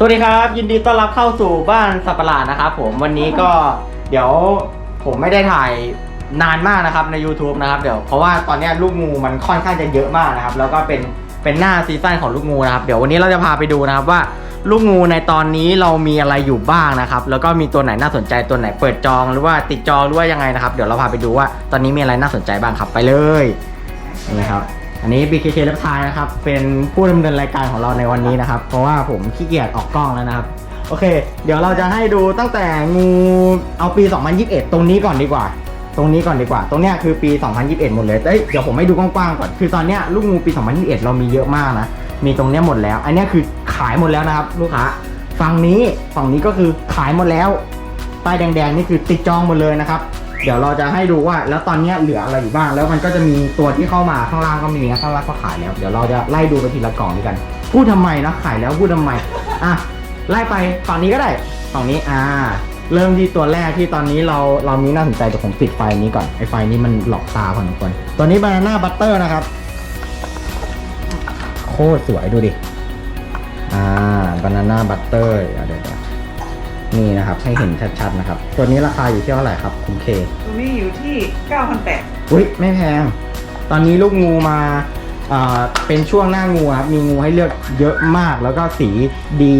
สวัสดีครับ ยินดีต้อนรับเข้าสู่บ้านสัปหลาดนะครับผมวันนี้ก็เดี๋ยวผมไม่ได้ถ่ายนานมากนะครับใน YouTube นะครับเดี๋ยวเพราะว่าตอนนี้ลูกงูมันค่อนข้างจะเยอะมากนะครับ แล้วก็เป็นเป็นหน้าซีซั่นของลูกงูนะครับ เดี๋ยววันนี้เราจะพาไปดูนะครับว่า ลูกงูในตอนนี้เรามีอะไรอยู่บ้างนะครับ แล้วก็มีตัวไหนน่าสนใจตัวไหนเปิดจองหรือว่าติดจองหรือว่ายังไงนะครับ เดี๋ยวเราพาไปดูว่าตอนนี้มีอะไรน่าสนใจบ้างครับไปเลยนี่ครับ อันนี้ BKK เล็บทายนะครับ เป็นผู้ดำเนินรายการของเราในวันนี้นะครับ เพราะว่าผมขี้เกียจออกกล้องแล้วนะครับ โอเค เดี๋ยวเราจะให้ดูตั้งแต่งูเอาปี 2021 ตรงนี้ก่อนดีกว่า ตรงนี้ก่อนดีกว่า ตรงเนี้ยคือปี 2021 หมดเลยเอ้ยเดี๋ยวผมให้ดูกว้างๆก่อน คือตอนเนี้ยลูกงูปี 2021 เรามีเยอะมากนะ มีตรงเนี้ยหมดแล้ว อันเนี้ยคือขายหมดแล้วนะครับ ลูกค้า ฝั่งนี้ฝั่งนี้ก็คือขายหมดแล้วป้ายแดงๆนี่คือติดจองหมดเลยนะครับ เดี๋ยวเราจะให้ดูว่า แล้วตอนนี้เหลืออะไรอยู่บ้าง แล้วมันก็จะมีตัวที่เข้ามาข้างล่างก็มีนะข้างล่างก็ขายแล้ว เดี๋ยวเราจะไล่ดูไปทีละกล่องด้วยกัน พูดทำไมนะขายแล้วพูดทำไม อะไล่ไปฝั่งนี้ก็ได้ฝั่งนี้อ่า เริ่มที่ตัวแรกที่ตอนนี้เราเรามีน่าสนใจแต่ผมปิดไฟนี้ก่อนไอไฟนี้มันหลอกตาพอสมควรตัวนี้บานาน่าบัตเตอร์นะครับโคตรสวยดูดิอ่าบานาน่าบัตเตอร์เดี๋ยวเดี๋ยว นี่นะครับ ให้เห็นชัดๆนะครับ ตัวนี้ราคาอยู่ที่เท่าไหร่ครับ คุณเคตรงนี้อยู่ที่ 9,800อุ้ยไม่แพง ตอนนี้ลูกงูมาอ่าเป็นช่วงหน้างูครับ มีงูให้เลือกเยอะมาก แล้วก็สีดี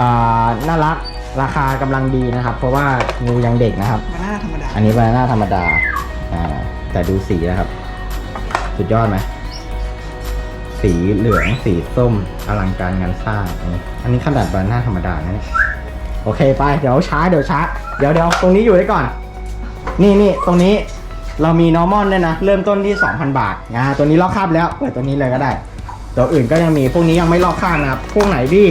อ่าน่ารัก ราคากำลังดีนะครับ เพราะว่างูยังเด็กนะครับมาหน้าธรรมดาอันนี้บานาน่าธรรมดาอ่าแต่ดูสีนะครับ สุดยอดไหม สีเหลือง สีส้ม อลังการงานสร้าง อันนี้อันนี้ขนาดบานาน่าธรรมดานะเนี่ย โอเคไปเดี๋ยวช้าเดี๋ยวช้า เดี๋ยวเดี๋ยวตรงนี้อยู่ไว้ก่อน นี่นี่ตรงนี้เรามี normal ด้วยนะ เริ่มต้นที่ 2,000 บาทนะตัวนี้ลอกคาบแล้วเปิดตัวนี้เลยก็ได้ ตัวอื่นก็ยังมีพวกนี้ยังไม่ลอกคาบนะครับพวกไหนที่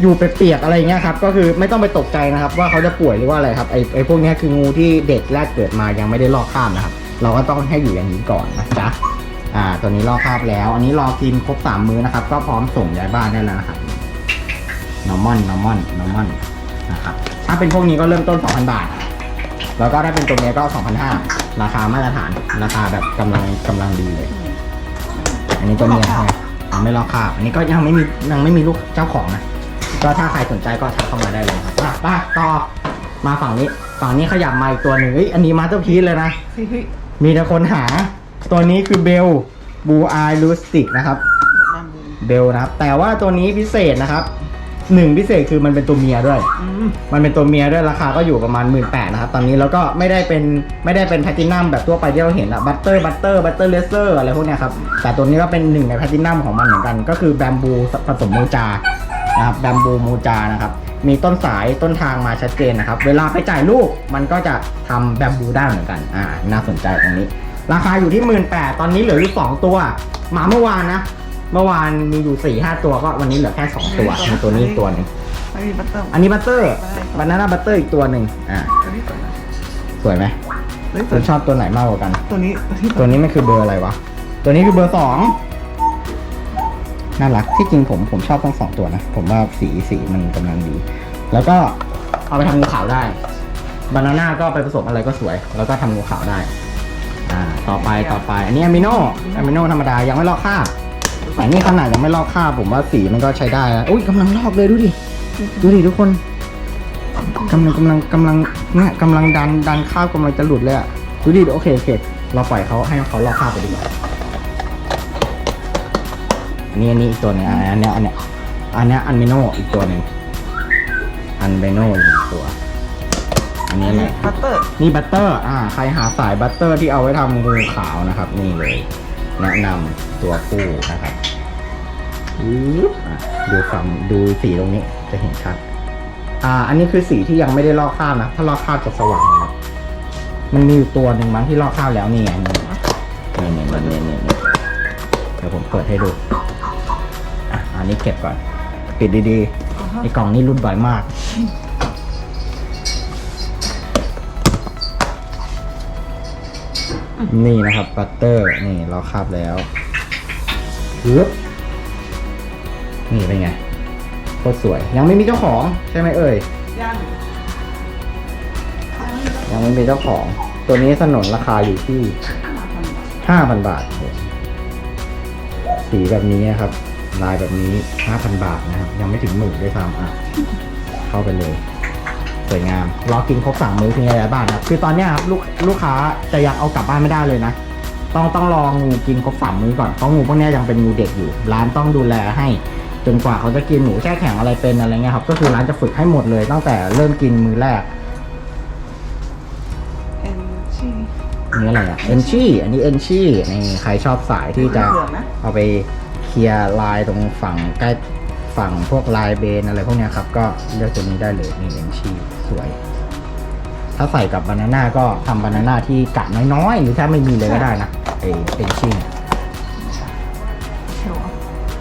อยู่เปียกๆอะไรเงี้ยครับก็คือไม่ต้องไปตกใจนะครับ ว่าเขาจะป่วยหรือว่าอะไรครับไอ้ไอ้พวกนี้คืองูที่เด็กแรกเกิดมายังไม่ได้ลอกคาบนะครับ เราก็ต้องให้อยู่อย่างนี้ก่อนนะจ๊ะอ่า ตัวนี้ลอกคาบแล้ว อันนี้รอกินครบสามมื้อนะครับ ก็พร้อมส่งย้ายบ้านได้แล้วนะครับ normal normal normal นะครับถ้าเป็นพวกนี้ก็เริ่มต้น 2,000 บาท แล้วก็ถ้าเป็นตัวนี้ก็ 2,500 ราคามาตรฐานราคาแบบกำลังกำลังดีเลย อันนี้ตัวเมียใช่ไหมยังไม่รอคาบอันนี้ก็ยังไม่มียังไม่มีลูกเจ้าของนะก็ถ้าใครสนใจก็ทักเข้ามาได้เลยครับอะไปต่อมาฝั่งนี้ ฝั่งนี้ขยับมาอีกตัวหนึ่งเฮ้ยอันนี้มาสเตอร์พีซเลยนะเฮ้ยเฮ้ยมีแต่คนหา ตัวนี้คือเบลบูอายลูสติกนะครับบามบูเบลนะครับ แต่ว่าตัวนี้พิเศษนะครับ หนึ่งพิเศษคือมันเป็นตัวเมียด้วยอืมมันเป็นตัวเมียด้วยราคาก็อยู่ประมาณ1 8ื่นนะครับตอนนี้แล้วก็ไม่ได้เป็นไม่ได้เป็นแพลตินัมแบบทั่วไปที่เราเห็นอะบัตเตอร์บัตเตอร์บัตเตอร์เลเซอร์อะไรพวกเนี้ยครับแต่ตัวนี้ก็เป็นหนึ่งในแพลตินัมของมันเหมือนกัน ก็คือแบมบูผสมมูจานะครับแบมบูมูจานะครับมีต้นสายต้นทางมาชัดเจนนะครับเวลาไปจ่ายลูกมันก็จะทำแบมบูได้เหมือนกันอ่าน่าสนใจตรงนี้ ราคาอยู่ที่1 8ื่นตอนนี้เหลืออยู่สองตัวมาเมื่อวานนะ เมื่อวานมีอยู่4ี่ห้าตัวก็วันนี้เหลือแค่สองตัวมีตัวนี้อีกตัวหนึ่งไม่มีบัตเตอร์อันนี้บัตเตอร์บานาน่าบัตเตอร์อีกตัวหนึ่งอ่าตัวนี้สวยนะสวยไหมเฮ้ยคุณชอบตัวไหนมากกว่ากัน ตัวนี้ตัวนี้ตัวนี้มันคือเบอร์อะไรวะ ตัวนี้คือเบอร์สองน่ารักที่จริงผมผมชอบทั้งสองตัวนะ ผมว่าสีสีมันกำลังดี แล้วก็เอาไปทำงูขาวได้ บานาน่าก็ไปผสมอะไรก็สวย แล้วก็ทำงูขาวได้ อ่า ต่อไปต่อไป อันนี้อะมิโนอะมิโนธรรมดายังไม่ลอกคราบ แต่นี่ขนาดยังไม่ลอกคราบผมว่าสีมันก็ใช้ได้นะอุ้ยกำลังลอกเลยดูดิ ดูดิทุกคนกำลังกำลังกำลังเนี่ยกำลังดันดันข้าวกำลังจะหลุดเลยอะดูดิโอเคโอเคเราปล่อยเขาให้เขาลอกข้าวไปดีกว่าอันนี้อันนี้อีกตัวหนึงอะอันเนี้ยอันเนี้ยอันเนี้ยอันเมโนอีกตัวหนึ่งอันเบโนอีกหนึ่งตัว อันนี้อะไรบัตเตอร์นี่บัตเตอร์อ่าใครหาสายบัตเตอร์ที่เอาไว้ทำงูขาวนะครับ นี่เลย แนะนำตัวผู้นะครับปึ๊บอะ ดูคำดูสีตรงนี้จะเห็นชัด อ่า อันนี้คือสีที่ยังไม่ได้ลอกข้าวนะ ถ้าลอกข้าวจะสว่างนะครับมันมีอยู่ตัวหนึ่งมั้งที่ลอกข้าวแล้วนี่ไงนี่นี่นี่นี่นี่นี่เดี๋ยวผมเปิดให้ดู อะ อันนี้เก็บก่อน ปิดดีๆไอ้กล่องนี้รุ่นบ่อยมาก นี่นะครับบัตเตอร์ นี่เราคาบแล้วปึ๊บ นี่เป็นไงโคตรสวย ยังไม่มีเจ้าของใช่ไหมเอ่ยย่างยังไม่มีเจ้าของ ตัวนี้สนนราคาอยู่ที่ห้าพันบาท สีแบบนี้นะครับ ลายแบบนี้5,000บาทนะครับ ยังไม่ถึงหมื่นด้วยซ้ำอะ เข้าไปเลยสวยงามรอกินครบสั่งมื้อที่อะไรบ้างครับ คือตอนเนี้ยครับลูกลูกค้าจะยังเอากลับบ้านไม่ได้เลยนะ ต้องต้องรองูกินครบสามมื้อก่อน เพราะงูพวกเนี้ยยังเป็นงูเด็กอยู่ ร้านต้องดูแลให้ จนกว่าเขาจะกินหมูแช่แข็งอะไรเป็นอะไรเงี้ยครับ ก็คือร้านจะฝึกให้หมดเลยตั้งแต่เริ่มกินมื้อแรกเอ็นชีอันนี้อะไรอะเอนชี่อันนี้เอนชี่นี่ใครชอบสายที่จะเหลืองนะเอาไปเคลียร์ลายตรงฝั่งใกล้ฝั่งพวกลายเบนอะไรพวกเนี้ยครับ ก็เลือกตัวนี้ได้เลยนี่เอนชี่สวย ถ้าใส่กับบานาน่าก็ทำบานาน่าที่กะน้อยๆ หรือถ้าไม่มีเลยก็ได้นะเอเอนชี่เขียว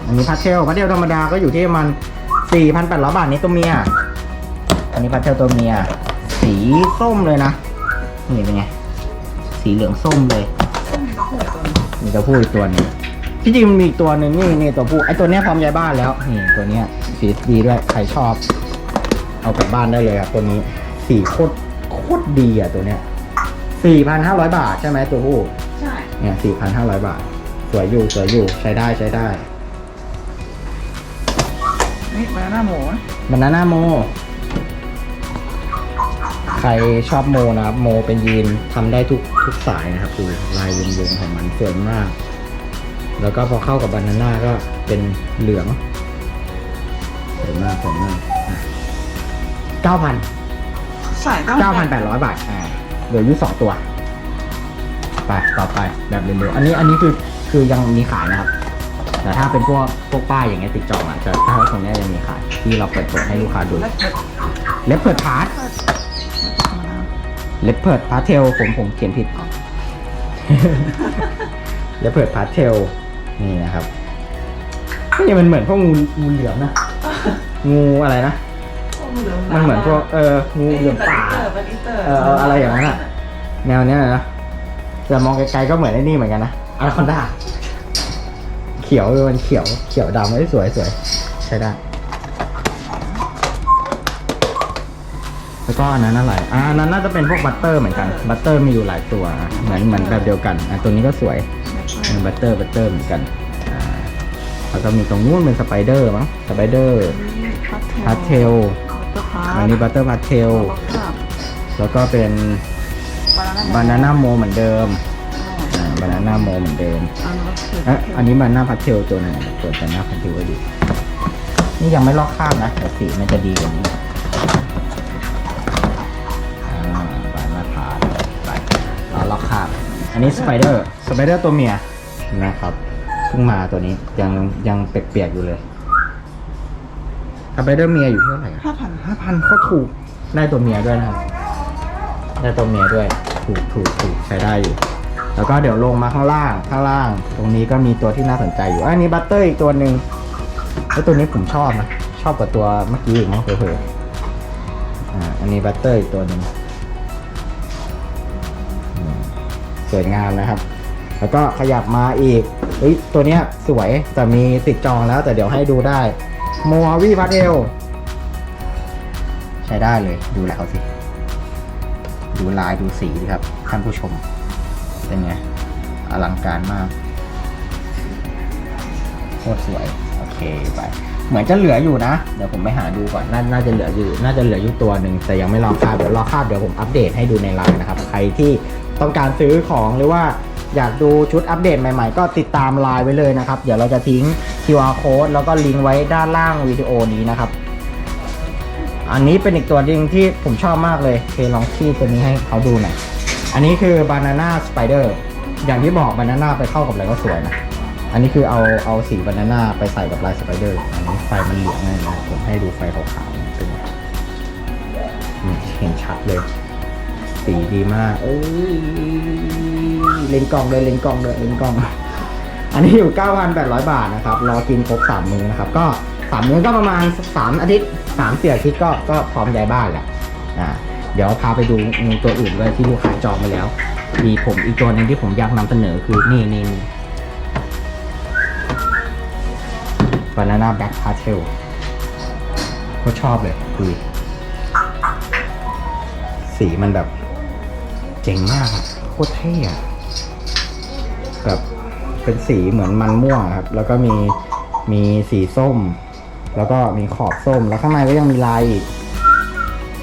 อันนี้พาสเทลพาสเทลธรรมดาก็อยู่ที่ประมาณ4,800 บาทนี่ตัวเมีย อันนี้พาสเทลตัวเมีย สีส้มเลยนะ นี่เป็นไง สีเหลืองส้มเลยส้มกระเพื่อตัวนี้มีตัวผู้อีกตัวหนึงที่จริงมันมีอีกตัวหนึ่งนี่นี่ตัวผู้ไอตัวเนี้ยพร้อมย้ายบ้านแล้ว นี่ตัวเนี้ยสีดีด้วย ใครชอบ เอากลับบ้านได้เลยครับตัวนี้ สีโคตรโคตรดีอะตัวเนี้ย4,500บาทใช่ไหมตัวผู้ ใช่ เนี่ย4,500บาท สวยอยู่สวยอยู่ใช้ได้ใช้ได้ นี่บานาน่าหมูนะบานาน่าโม ใครชอบโมนะครับ โมเป็นยีนทำได้ทุกทุกสายนะครับดูลายวงๆของมันสวยมาก แล้วก็พอเข้ากับบานาน่าก็เป็นเหลืองสวยมากสวยมากเก้าพันใส่เก้าพันแปดร้อยบาท อ่า เหลืออยู่สองตัว ไป ต่อไปแบบเร็วๆอันนี้ อันนี้คือ คือยังมีขายนะครับ แต่ถ้าเป็นพวกพวกป้ายอย่างเงี้ยติดจองอะจะถ้าตรงเนี้ยยังมีขายที่เราเปิดเปิดให้ลูกค้าดูแล้วเผ็ดเล็บเปิดพาร์ทธรรมดาเลปเพิร์ดพาเทลผมผมเขียนผิดเลปเพิร์ดพาเทลนี่นะครับนี่มันเหมือนพวกงูงูเหลือมนะงูอะไรนะมันเหมือนพวกเอองูเหลือมป่าเป็นอีเตอร์เออเอาอะไรอย่างนั้นอะแนวเนี้ยนะแต่มองไกลๆก็เหมือนไอ้นี่เหมือนกันนะอาคอนดา เขียวมันเขียวเขียวดำไม่สวยสวยใช้ได้ แล้วก็อันนั้นอะไรอ่าอันนั้นน่าจะเป็นพวกบัตเตอร์เหมือนกัน บัตเตอร์มีอยู่หลายตัว เหมือนเหมือนแบบเดียวกันอะตัวนี้ก็สวยบัตเตอร์บัตเตอร์เหมือนกันอ่าแล้วก็มีตรงนู้นเป็นสไปเดอร์มั้งสไปเดอร์พาสเทลบัตเตอร์พาร์อันนี้บัตเตอร์พาสเทลแล้วก็เป็นบานาน่าโมเหมือนเดิม บานาน่าโมเหมือนเดิมอันนี้เอะอันนี้บานาน่าพาสเทลตัวหนึงตัวบานาน่าพาสเทลไว้ดูนี่ยังไม่ลอกคราบนะแต่สีมันจะดีกว่านี้อ่าบานาน่าพาสไปเราลอกคราบอันนี้สไปเดอร์สไปเดอร์ตัวเมียนะครับเพิ่งมาตัวนี้ยังยังเปียกๆอยู่เลยสไปเดอร์เมียอยู่ที่เท่าไหร่ห้าพันห้าพันเขาถูกได้ตัวเมียด้วยนะครับได้ตัวเมียด้วยถูกถูกถูกใช้ได้อยู่ แล้วก็เดี๋ยวลงมาข้างล่างข้างล่าง ตรงนี้ก็มีตัวที่น่าสนใจอยู่อันนี้บัตเตอร์อีกตัวหนึ่งแล้วตัวนี้ผมชอบนะชอบกว่าตัวเมื่อกี้อีกมั้งเผลอๆอ่าอันนี้บัตเตอร์อีกตัวหนึ่งสวยงามนะครับ แล้วก็ขยับมาอีกเฮ้ยตัวเนี้ยสวยแต่มีติดจองแล้วแต่เดี๋ยวให้ดูได้โมฮาวีพาเทลใช้ได้เลยดูแล้วสิ ดูลายดูสีดิครับท่านผู้ชม เป็นไง อลังการมากโคตรสวย โอเคไป เหมือนจะเหลืออยู่นะ เดี๋ยวผมไปหาดูก่อนนาน่าจะเหลืออยู่ น่าจะเหลืออยู่ตัวหนึ่ง แต่ยังไม่รอคาบ เดี๋ยวรอคาบเดี๋ยวผมอัปเดตให้ดูในไลน์นะครับ ใครที่ต้องการซื้อของหรือว่าอยากดูชุดอัปเดตใหม่ๆ ก็ติดตามไลน์ไว้เลยนะครับ เดี๋ยวเราจะทิ้ง QR code แล้วก็ลิงก์ไว้ด้านล่างวิดีโอนี้นะครับ อันนี้เป็นอีกตัวหนึงที่ผมชอบมากเลยเคลองขี้ตัวนี้ให้เขาดูหน่อย อันนี้คือบานาน่าสไปเดอร์อย่างที่บอกบานาน่าไปเข้ากับอะไรก็สวยนะ อันนี้คือเอาเอาสีบานาน่าไปใส่กับลายสไปเดอร์ อันนี้ไฟมันเหลืองเลยนะผมให้ดูไฟขาวๆเนี่ยเป็นเห็นชัดเลย สีดีมาก เอ้ยเลนกล้องเลยเลนกล้องเลยเลนกล้อง อันนี้อยู่ 9,800 บาทนะครับ รอกินครบ3มื้อนะครับ ก็3มื้อก็ประมาณ3อาทิตย์3เสี่ยอาทิตย์ก็ก็พร้อมย้ายบ้านแหละอ่า เดี๋ยวพาไปดูงูตัวอื่นด้วยที่ลูกค้าจองไปแล้ว มีผมอีกตัวหนึ่งที่ผมอยากนำเสนอคือนี่นี่นี่ Banana Black Pastel โคตรชอบเลยคือสีมันแบบ เจ๋งมากโคตรเท่อะแบบเป็นสีเหมือนมันม่วงครับ แล้วก็มีมีสีส้ม แล้วก็มีขอบส้ม แล้วข้างในก็ยังมีลายอีก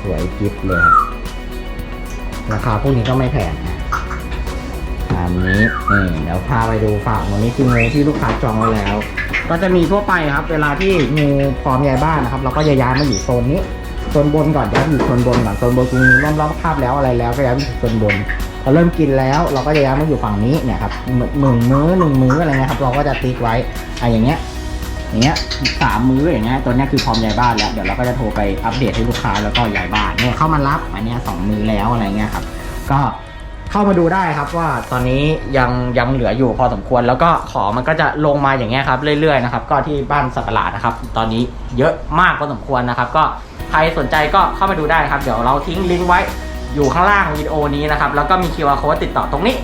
สวยกิฟเลยครับราคาพวกนี้ก็ไม่แพงนะตามนี้นี่เดี๋ยวพาไปดูฝั่งตรงนี้คืองูที่ลูกค้าจองไว้แล้ว ก็จะมีทั่วไปครับ เวลาที่งูพร้อมย้ายบ้านนะครับ เราก็จะย้ายมาอยู่โซนนี้โซนบนก่อนย้ายมาอยู่โซนบนก่อนโซนบนคืองูล้อมรอบคาบแล้วอะไรแล้วก็ย้ายมาอยู่โซนบนพอเริ่มกินแล้วเราก็จะย้ายมาอยู่ฝั่งนี้เนี่ยครับหนึ่งหนึ่งมื้อหนึ่งมื้ออะไรเงี้ยครับ เราก็จะติ๊กไว้อะอย่างเงี้ย อย่างเงี้ยสามมื้ออย่างเงี้ยตัวเนี้ยคือพร้อมย้ายบ้านแล้วเดี๋ยวเราก็จะโทรไปอัปเดตให้ลูกค้าแล้วก็ย้ายบ้านเนี่ยเข้ามารับอันเนี้ยสองมื้อแล้วอะไรเงี้ยครับ ก็เข้ามาดูได้ครับว่าตอนนี้ยังยังเหลืออยู่พอสมควรแล้วก็ของมันก็จะลงมาอย่างเงี้ยครับเรื่อยๆนะครับก็ที่บ้านสักหลาดนะครับ ตอนนี้เยอะมากพอสมควรนะครับ ก็ใครสนใจก็เข้ามาดูได้นะครับ เดี๋ยวเราทิ้งลิงก์ไว้อยู่ข้างล่างวิดีโอนี้นะครับแล้วก็มี QR code ติดต่อตรงนี้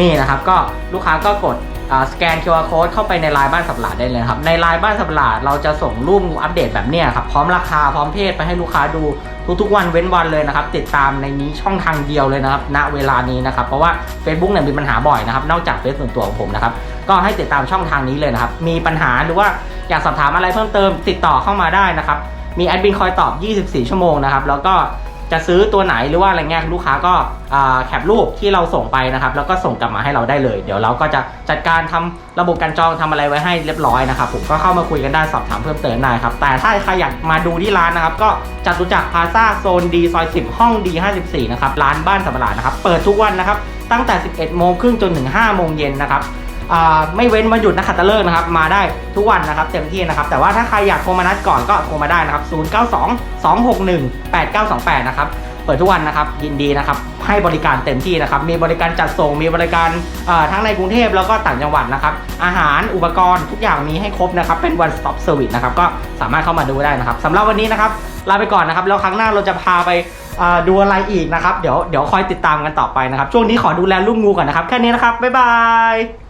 นี่นะครับ ก็ลูกค้าก็กด สแกน QR code เข้าไปในไลน์บ้านสับหลาดได้เลยครับ ในไลน์บ้านสับหลาดเราจะส่งรูปอัปเดตแบบเนี้ยครับ พร้อมราคาพร้อมเพศไปให้ลูกค้าดูทุกๆวันเว้นวันเลยนะครับ ติดตามในนี้ช่องทางเดียวเลยนะครับ ณ เวลานี้นะครับ เพราะว่า Facebook เนี่ยมีปัญหาบ่อยนะครับ นอกจากเฟซส่วนตัวของผมนะครับ ก็ให้ติดตามช่องทางนี้เลยนะครับ มีปัญหาหรือว่าอยากสอบถามอะไรเพิ่มเติม ติดต่อเข้ามาได้นะครับ มีแอดมินคอยตอบ 24 ชั่วโมงนะครับ แล้วก็ จะซื้อตัวไหนหรือว่าอะไรเงี้ยลูกค้าก็แคปรูปที่เราส่งไปนะครับ แล้วก็ส่งกลับมาให้เราได้เลย เดี๋ยวเราก็จะจัดการทำระบบการจองทำอะไรไว้ให้เรียบร้อยนะครับผมก็เข้ามาคุยกันได้สอบถามเพิ่มเติมได้ครับ แต่ถ้าใครอยากมาดูที่ร้านนะครับ ก็จัตุจักรพาซาโซนดีซอย 10 ห้องดี 54 นะครับ ร้านบ้านสัมปะหลานะครับ เปิดทุกวันนะครับ ตั้งแต่ 11 โมงครึ่งจนถึง 5 โมงเย็นนะครับ ไม่เว้นวันหยุดนักขัตฤกษ์นะครับมาได้ทุกวันนะครับเต็มที่นะครับแต่ว่าถ้าใครอยากโทรมานัดก่อนก็โทรมาได้นะครับ 092 261 8928 นะครับเปิดทุกวันนะครับยินดีนะครับให้บริการเต็มที่นะครับมีบริการจัดส่งมีบริการทั้งในกรุงเทพแล้วก็ต่างจังหวัดนะครับอาหารอุปกรณ์ทุกอย่างมีให้ครบนะครับเป็น one stop service นะครับก็สามารถเข้ามาดูได้นะครับสำหรับวันนี้นะครับลาไปก่อนนะครับแล้วครั้งหน้าเราจะพาไปดูอะไรอีกนะครับเดี๋ยวเดี๋ยวคอยติดตามกันต่อไปนะครับช่วงนี้ขอดูแลลูกงูก่อนนะครับแค่นี้นะครับบ๊ายบาย